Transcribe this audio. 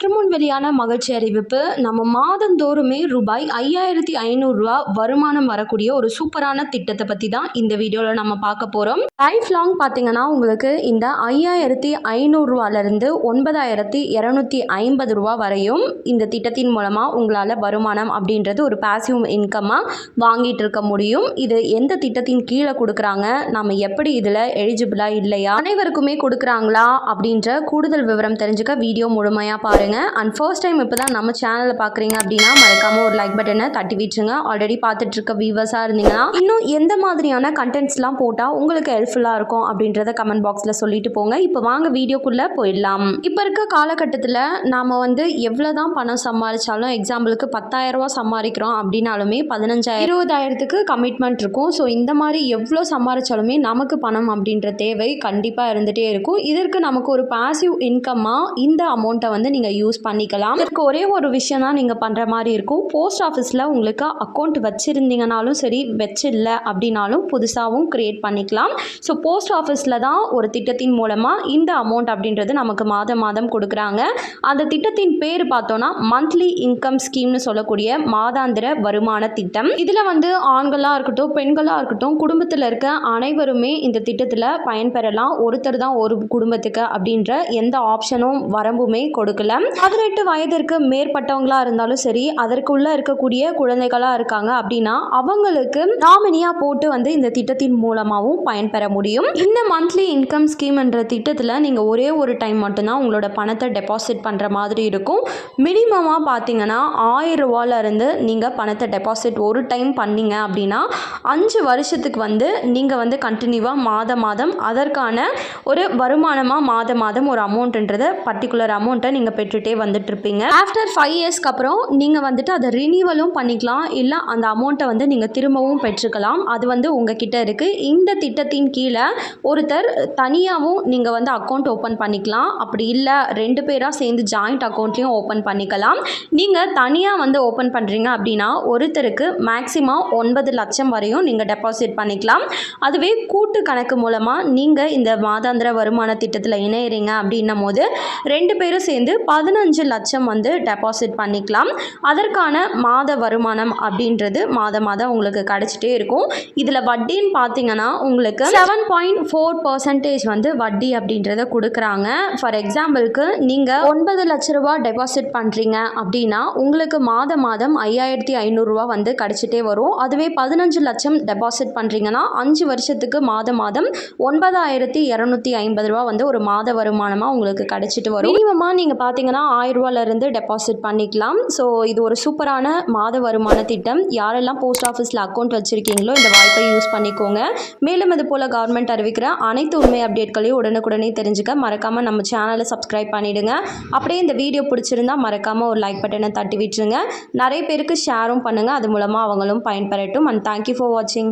சற்று முன் வெளியான மகிழ்ச்சி அறிவிப்பு நம்ம மாதந்தோறுமே ரூபாய் ஐயாயிரத்தி ஐநூறுரூவா வருமானம் வரக்கூடிய ஒரு சூப்பரான திட்டத்தை பற்றி தான் இந்த வீடியோவில் நம்ம பார்க்க போகிறோம் லைஃப் லாங் பார்த்தீங்கன்னா உங்களுக்கு இந்த ஐயாயிரத்தி ஐநூறுரூவாலேருந்து ஒன்பதாயிரத்தி இரநூத்தி ஐம்பது ரூபா வரையும் இந்த திட்டத்தின் மூலமாக உங்களால் வருமானம் அப்படின்றது ஒரு பாசிவ் இன்கம்மாக வாங்கிட்டு இருக்க முடியும். இது எந்த திட்டத்தின் கீழே கொடுக்குறாங்க? நம்ம எப்படி இதில் எலிஜிபிளாக இல்லையா? அனைவருக்குமே கொடுக்குறாங்களா? அப்படின்ற கூடுதல் விவரம் தெரிஞ்சுக்க வீடியோ முழுமையாக பாருங்கள் அண்ட் ஃபர்ஸ்ட் டைம் இப்போ தான் நம்ம சேனலை பார்க்குறீங்க அப்படின்னா மறக்காமல் ஒரு லைக் பட்டனை தட்டி விட்டுருங்க. ஆல்ரெடி பார்த்துட்ருக்க வியூவர்ஸாக இருந்தீங்கன்னா இன்னும் எந்த மாதிரியான கண்டென்ட்ஸ்லாம் போட்டால் உங்களுக்கு ஹெல்ப்ஃபுல்லாக இருக்கும் அப்படின்றத கமெண்ட் பாக்ஸில் சொல்லிட்டு போங்க. இப்போ வாங்க வீடியோக்குள்ளே போயிடலாம். இப்போ இருக்க காலகட்டத்தில் நாம் வந்து எவ்வளோ தான் பணம் சம்பாதிச்சாலும் எக்ஸாம்பிளுக்கு பத்தாயிரரூவா சம்பாதிக்கிறோம் அப்படின்னாலுமே பதினஞ்சாயிரம் இருபதாயிரத்துக்கு கமிட்மெண்ட் இருக்கும். ஸோ இந்த மாதிரி எவ்வளோ சம்பாதிச்சாலுமே நமக்கு பணம் அப்படின்ற தேவை கண்டிப்பாக இருந்துகிட்டே இருக்கும். இதற்கு நமக்கு ஒரு பாசிவ் இன்கம்மாக இந்த அமௌண்ட்டை வந்து நீங்கள் யூஸ் பண்ணிக்கலாம். இதற்கு ஒரே ஒரு விஷயம் தான் நீங்கள் பண்ணுற மாதிரி இருக்கும். போஸ்ட் ஆஃபீஸில் உங்களுக்கு அக்கௌண்ட் வச்சுருந்தீங்கனாலும் சரி வச்சில்ல அப்படின்னாலும் புதுசாகவும் க்ரியேட் பண்ணிக்கலாம். ஸோ போஸ்ட் ஆஃபீஸில் தான் ஒரு திட்டத்தின் மூலமாக இந்த அமௌண்ட் அப்படின்றது நமக்கு மாதம் மாதம் கொடுக்குறாங்க. அந்த திட்டத்தின் பேர் பார்த்தோன்னா மந்த்லி இன்கம் ஸ்கீம்னு சொல்லக்கூடிய மாதாந்திர வருமான திட்டம். இதில் வந்து ஆண்களாக இருக்கட்டும் பெண்களாக இருக்கட்டும் குடும்பத்தில் இருக்க அனைவருமே இந்த திட்டத்தில் பயன்பெறலாம். ஒருத்தர் தான் ஒரு குடும்பத்துக்கு அப்படின்ற எந்த ஆப்ஷனும் வரம்புமே கொடுக்கல. பதினெட்டு வயதிற்கு மேற்பட்டவங்களாக இருந்தாலும் சரி அதற்குள்ளே இருக்கக்கூடிய குழந்தைகளாக இருக்காங்க அப்படின்னா அவங்களுக்கு நாமினியாக போட்டு வந்து இந்த திட்டத்தின் மூலமாகவும் பயன்பெற முடியும். இந்த மந்த்லி இன்கம் ஸ்கீம்ன்ற திட்டத்தில் நீங்கள் ஒரே ஒரு டைம் மட்டும்தான் உங்களோட பணத்தை டெபாசிட் பண்ணுற மாதிரி இருக்கும். மினிமமாக பார்த்தீங்கன்னா ஆயிரம் ரூபாயிலிருந்து நீங்கள் பணத்தை டெபாசிட் ஒரு டைம் பண்ணீங்க அப்படின்னா அஞ்சு வருஷத்துக்கு வந்து நீங்கள் வந்து கண்டினியூவாக மாதம் மாதம் அதற்கான ஒரு வருமானமாக மாதம் மாதம் ஒரு அமௌண்ட்ன்றதை பர்டிகுலர் அமௌண்ட்டை நீங்கள் பெற்று வந்துட்டு இருப்பீங்க ஆஃப்டர் ஃபைவ் இயர்ஸ்க்கு அப்புறம் நீங்கள் வந்துட்டு அதை ரினியூவலும் பண்ணிக்கலாம். இல்லை அந்த அமௌண்ட்டை வந்து நீங்கள் திரும்பவும் பெற்றுக்கலாம். அது வந்து உங்ககிட்ட இருக்குது இந்த திட்டத்தின் கீழே ஒருத்தர் தனியாகவும் நீங்கள் வந்து அக்கௌண்ட் ஓப்பன் பண்ணிக்கலாம். அப்படி இல்லை ரெண்டு பேராக சேர்ந்து ஜாயிண்ட் அக்கௌண்ட்லேயும் ஓப்பன் பண்ணிக்கலாம். நீங்கள் தனியாக வந்து ஓப்பன் பண்ணுறீங்க அப்படின்னா ஒருத்தருக்கு மேக்ஸிமம் ஒன்பது லட்சம் வரையும் நீங்கள் டெபாசிட் பண்ணிக்கலாம். அதுவே கூட்டு கணக்கு மூலமாக நீங்கள் இந்த மாதாந்திர வருமான திட்டத்தில் இணையிறீங்க அப்படின்னும் போது ரெண்டு பேரும் சேர்ந்து பதினஞ்சு லட்சம் வந்து டெபாசிட் பண்ணிக்கலாம். அதற்கான மாத வருமானம் அப்படின்றது மாதம் மாதம் உங்களுக்கு கிடச்சிட்டே இருக்கும். இதில் வட்டின்னு பார்த்தீங்கன்னா உங்களுக்கு செவன் பாயிண்ட் ஃபோர் பர்சன்டேஜ் வந்து வட்டி அப்படின்றத கொடுக்குறாங்க. ஃபார் எக்ஸாம்பிளுக்கு நீங்கள் ஒன்பது லட்ச ரூபா டெபாசிட் பண்ணுறீங்க அப்படின்னா உங்களுக்கு மாதம் மாதம் ஐயாயிரத்தி ஐநூறுரூவா வந்து கிடச்சிட்டே வரும். அதுவே பதினஞ்சு லட்சம் டெபாசிட் பண்ணுறீங்கன்னா அஞ்சு வருஷத்துக்கு மாதம் மாதம் ஒன்பதாயிரத்தி இரநூத்தி ஐம்பது ரூபா வந்து ஒரு மாத வருமானமாக உங்களுக்கு கிடச்சிட்டு வரும். மினிமமாக நீங்கள் பார்த்தீங்கன்னா ஆயிரரூவாலேருந்து டெபாசிட் பண்ணிக்கலாம். ஸோ இது ஒரு சூப்பரான மாத வருமான திட்டம். யாரெல்லாம் போஸ்ட் ஆஃபீஸில் அக்கௌண்ட் வச்சுருக்கீங்களோ இந்த வாய்ப்பை யூஸ் பண்ணிக்கோங்க. மேலும் இது போல் கவர்மெண்ட் அறிவிக்கிற அனைத்து உண்மை அப்டேட்களையும் உடனுக்குடனே தெரிஞ்சுக்க மறக்காமல் நம்ம சேனலை சப்ஸ்கிரைப் பண்ணிவிடுங்க அப்படியே இந்த வீடியோ பிடிச்சிருந்தா மறக்காமல் ஒரு லைக் பட்டனை தட்டி விட்டுருங்க. நிறைய பேருக்கு ஷேரும் பண்ணுங்கள் அது மூலமாக அவங்களும் பயன்பெறட்டும். அண்ட் தேங்க்யூ ஃபார் வாட்சிங்